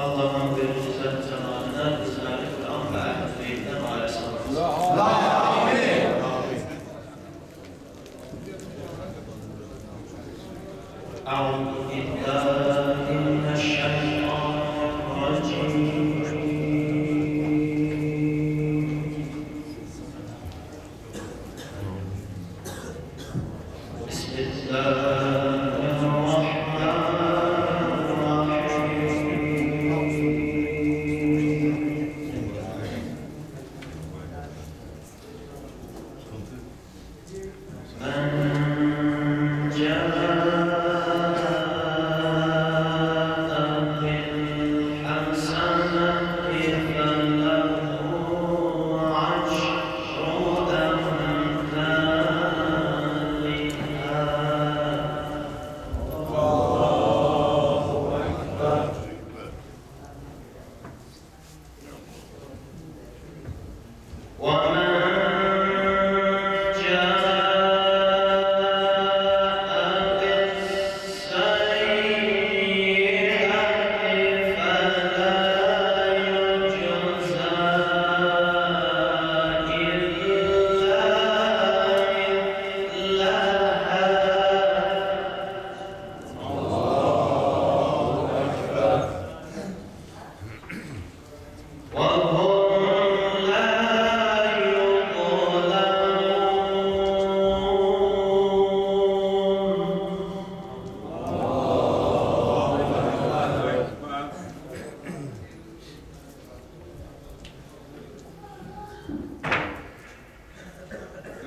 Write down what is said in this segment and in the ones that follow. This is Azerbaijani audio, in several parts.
Allah'ın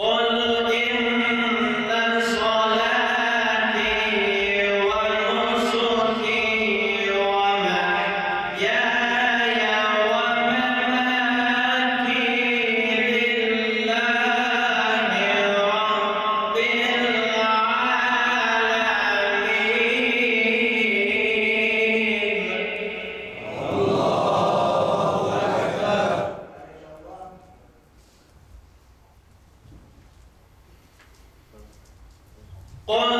on قال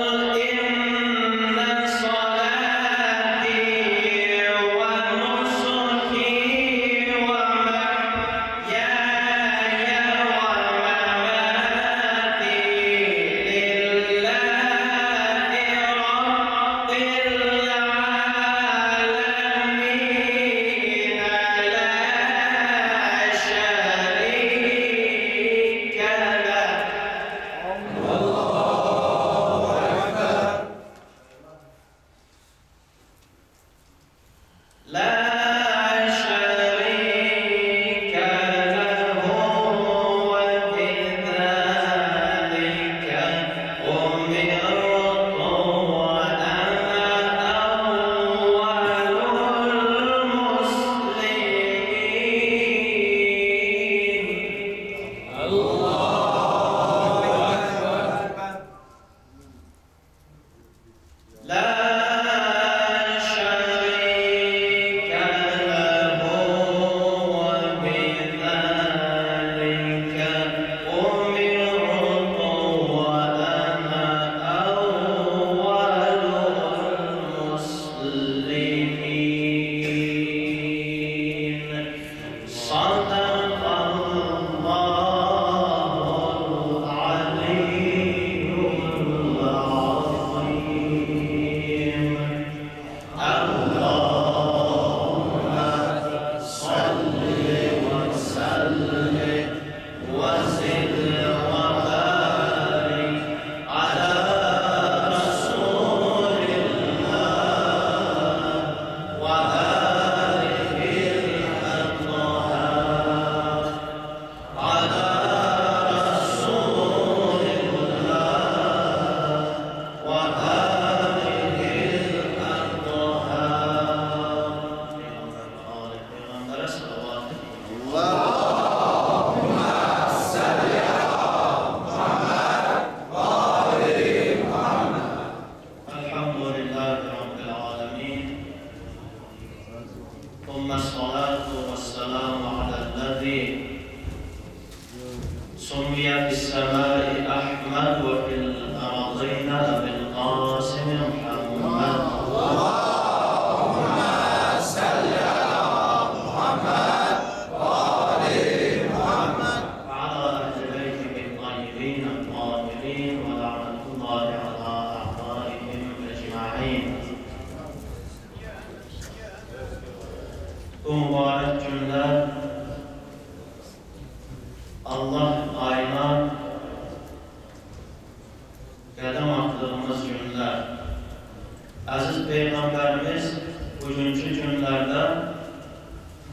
günlərdə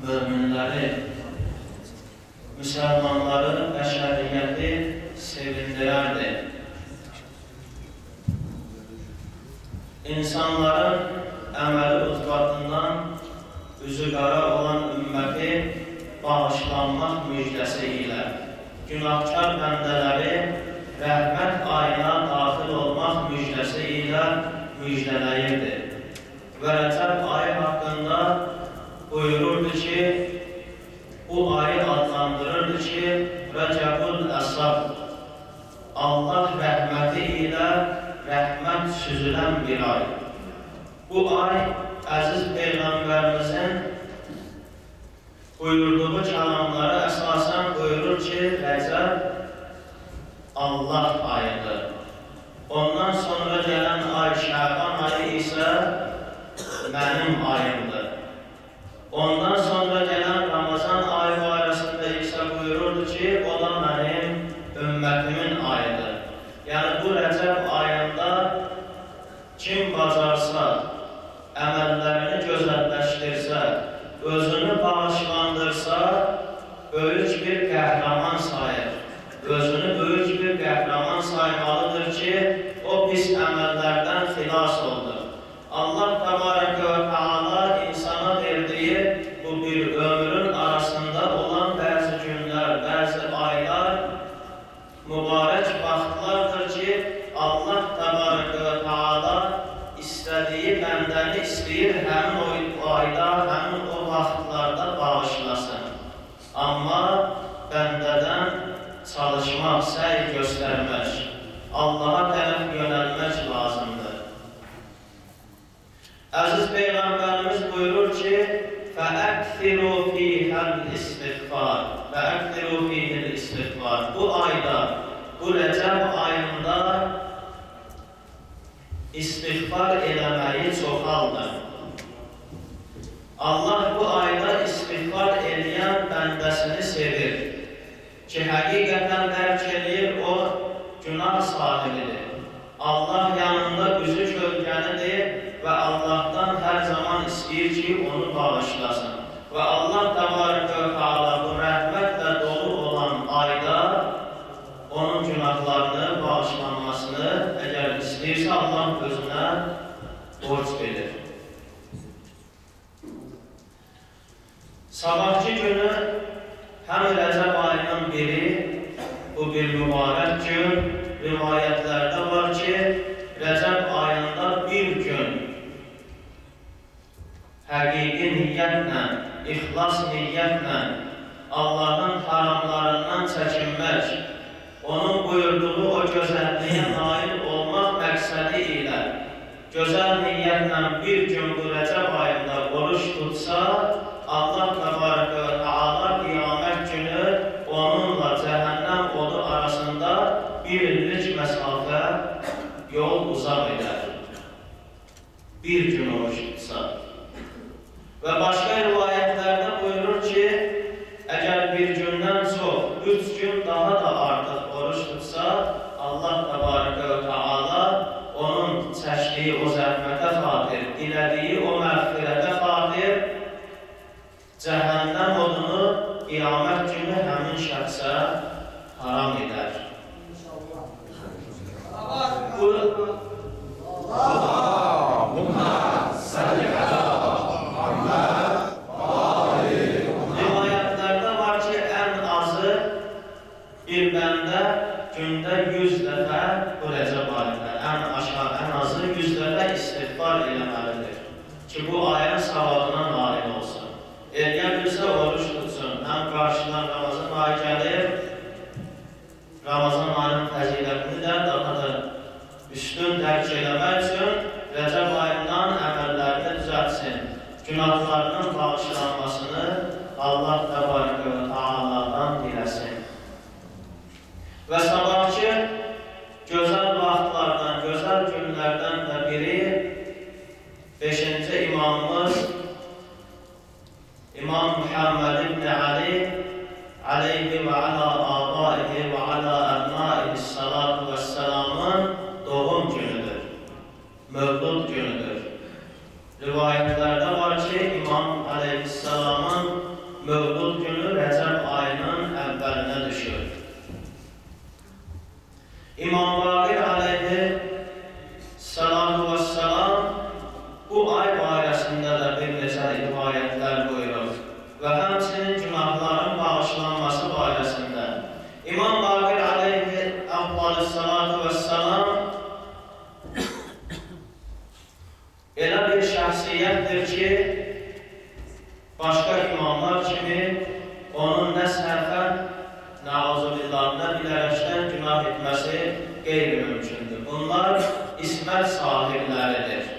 möminləri, müsəlmanları, bəşəriyyəti sevindirərdi. İnsanların əməli ucbatından üzü qara olan ümməti bağışlanmaq müjdəsi ilə günahkar bəndələri rəhmət ayına daxil olmaq müjdəsi ilə müjdələyirdi. Və Rəcəb ayı haqqında buyururdu ki, bu ayı adlandırırdı ki, Rəcəbul Əsab, Allah rəhməti ilə rəhmət süzülən bir pis əməllərdən xilas oldu. Allah Təbarəkə və Teala insana verdiyi bu bir ömrün arasında olan bəzi günlər, bəzi aylar mübarək vaxtlardır ki, Allah Təbarəkə və Teala istədiyi bəndəni istəyir həmin o ayda, həmin o vaxtlarda bağışlasın. Amma bəndədən çalışmaq, səy göstərmək, Allaha tərəf Əziz Peyğəmbərimiz buyurur ki, فَأَكْثِرُوا فِيهَا الْإِسْتِغْفَارِ فَأَكْثِرُوا فِيهِ الْإِسْتِغْفَارِ Bu ayda, bu Rəcəb ayında istiğfar eləməyi çoxaldır. Allah bu ayda Sabahki günü həm Rəcəb ayının biri, bu bir mübarək gün, rivayətlərdə var ki, Rəcəb ayında bir gün həqiqi niyyətlə, ixlas niyyətlə Allahın haramlarından çəkinmək, onun buyurduğu o gözəlliyə nail olmaq məqsədi ilə gözəl niyyətlə bir gün bu Rəcəb ayında oruç tutsa, Dilədiyi o zəhmətə xatir, dilədiyi o məğfirətə xatir cəhənnəm odunu qiyamət günü həmin şəxsə haram edər. Bu Allahumma salli ala Muhammed Rivayətlərdə var ki, ən azı bir bəndə gündə 100 dəfə bu rəcəb ayında, ən aşağı, ən azı 100 dəfə istiğfar eləməlidir ki, bu ayın savabına nail olsun. Eləyə bilsə oruç tutsun, həm qarşıdan Ramazan ayı gəlir, Ramazan ayının fəzilətini də daha da üstün dərk eləmək Və sabahki bir şəxsiyyətdir ki, başqa imamlar kimi onun nə səhvən, nə azubillah, nə bilərəkdən günah etməsi qeyri-mümkündür. Bunlar ismət sahibləridir.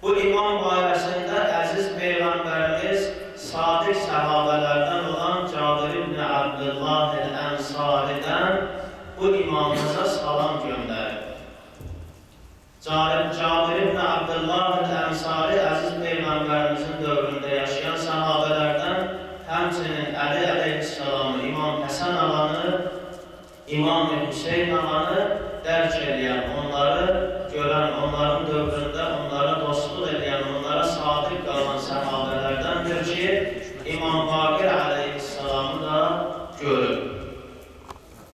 Bu imam barəsində əziz Peyğəmbərimiz sadiq səhabələrdən olan Cabir ibn Abdullah el-Ənsaridən bu imamımıza salam göndərir. Cabir ibn Abdullah İmam-ı Hüseyin ağanı derc eleyen, onları gören